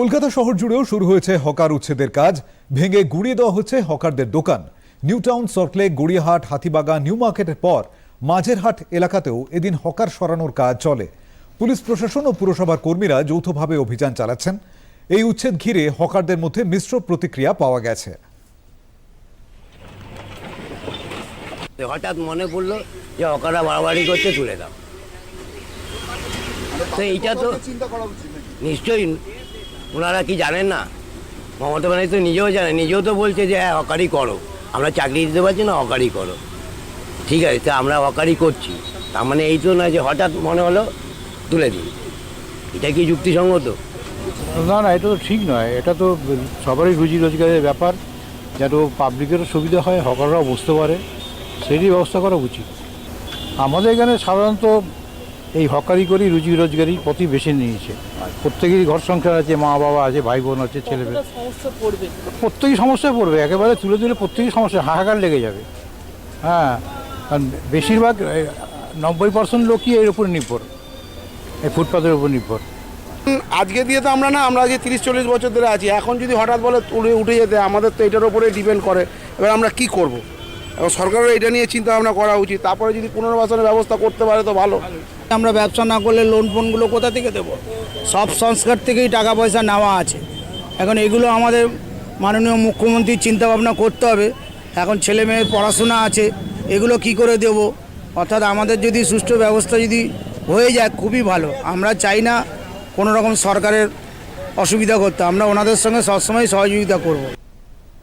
কলকাতা শহর জুড়েও শুরু হয়েছে হকার উচ্ছেদের কাজ। ভেঙে গুড়িয়ে দেওয়া হচ্ছে হকারদের দোকান। New town Salt Lake Gariahat Hatibagan new মার্কেটের পর মাঝেরহাট এলাকাতেও এদিন হকার সরানোর কাজ চলে। পুলিশ প্রশাসন ও পুরসভার কর্মীরা যৌথভাবে অভিযান চালাচ্ছেন। এই উচ্ছেদ ঘিরে হকারদের মধ্যে মিশ্র প্রতিক্রিয়া পাওয়া গেছে। হঠাৎ মনে পড়ল যে অকারা বাড়াবাড়ি করতে তুলে দাও। তো এইটা তো নিশ্চয়ই ওনারা কি জানেন না? মমতা ব্যানার্জি তো নিজেও জানে, নিজেও তো বলছে যে হ্যাঁ হকারি করো। আমরা চাকরি দিতে পারছি না, হকারি করো। ঠিক আছে, তো আমরা হকারি করছি। তার মানে এই তো না যে হঠাৎ মনে হলো, তুলে দিই এটা কি যুক্তিসঙ্গত? না না, এটা তো ঠিক নয়। এটা তো সবারই রুজি রোজগারের ব্যাপার। যাতে পাবলিকেরও সুবিধা হয়, হকাররাও বুঝতে পারে। সেটি ব্যবস্থা করা উচিত। আমাদের এখানে সাধারণত এই হকারি করেই রুজি রোজগারই প্রতি বেছে নিয়েছে। প্রত্যেকেরই ঘর সংসার আছে মা বাবা আছে ভাই বোন আছে ছেলে মেয়ে। প্রত্যেকই সমস্যায় পড়বে? একেবারে তুলে তুলে প্রত্যেকই সমস্যা হাহাকার লেগে যাবে। হ্যাঁ কারণ বেশিরভাগ নব্বই পার্সেন্ট লোকই এর উপর নির্ভর এই ফুটপাতের উপর নির্ভর। আজকে দিয়ে তো আমরা না আমরা আজকে তিরিশ চল্লিশ বছর ধরে আছি এখন যদি হঠাৎ বলে উড়ে উঠে যেতে আমাদের তো এটার উপরে ডিপেন্ড করে। এবার আমরা কি করব? এবং সরকারের এটা নিয়ে চিন্তা ভাবনা করা উচিত। তারপরে যদি পুনর্বাসনের ব্যবস্থা করতে পারে তো ভালো। আমরা ব্যবসা না করলে লোন ফোনগুলো কোথা থেকে দেবো? সব সংস্কার থেকেই টাকা পয়সা নেওয়া আছে। এখন এগুলো আমাদের মাননীয় মুখ্যমন্ত্রীর চিন্তা ভাবনা করতে হবে। এখন ছেলে মেয়ের পড়াশোনা আছে, এগুলো কি করে দেব? অর্থাৎ আমাদের যদি সুষ্ঠু ব্যবস্থা যদি হয়ে যায়, খুবই ভালো। আমরা চাই না কোনো রকম সরকারের অসুবিধা করতে। আমরা ওনাদের সঙ্গে সবসময় সহযোগিতা করব।